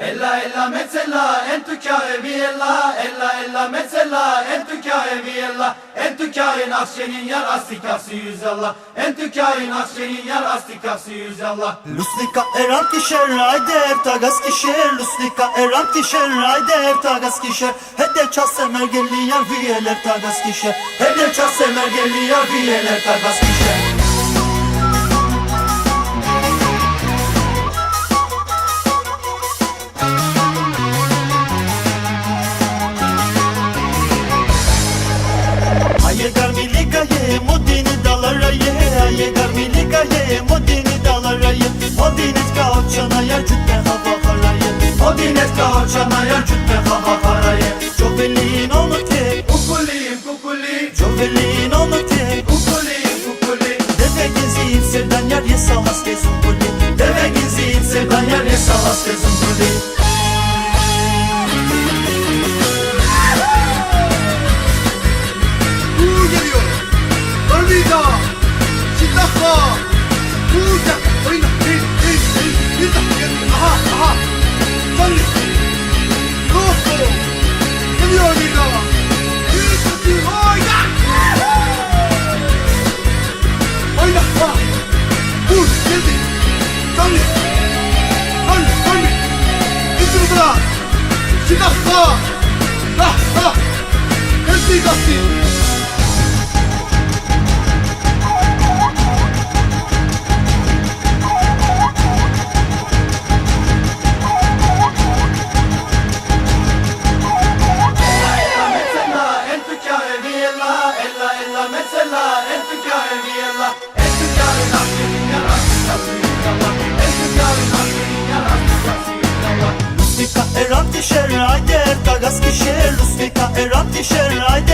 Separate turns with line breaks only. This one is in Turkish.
Ella ella mezzella entu chiare viella ella ella mezzella entu chiare viella entu chiare nakşenin yar astikası yüzallah entu chiare nakşenin yar astikası yüzallah
Lusnika eran kişer rayder tagas kişer. Lusnika eran kişer rayder tagas kişer. Hede ças semer gelli yar viyeler tagas kişer. Hede ças semer gelli yar viyeler tagas kişer ye Aye garmilika ye modini dalara ye Odinet ka oçana yer cütte hava haraye Odinet ka oçana yer cütte hava haraye Çovelin onu te
Kukuliyim kukuli
Çovelin onu te
kukuliyim kukuli
Deve geziyim sevdan yer ye salas kezun kuli Deve geziyim sevdan yer ye salas kuli
Diga só! Ah, ah. Ele diz assim. Yüzallah
Lustika eran kişer rayder tagas kişer Lustika eran kişer rayder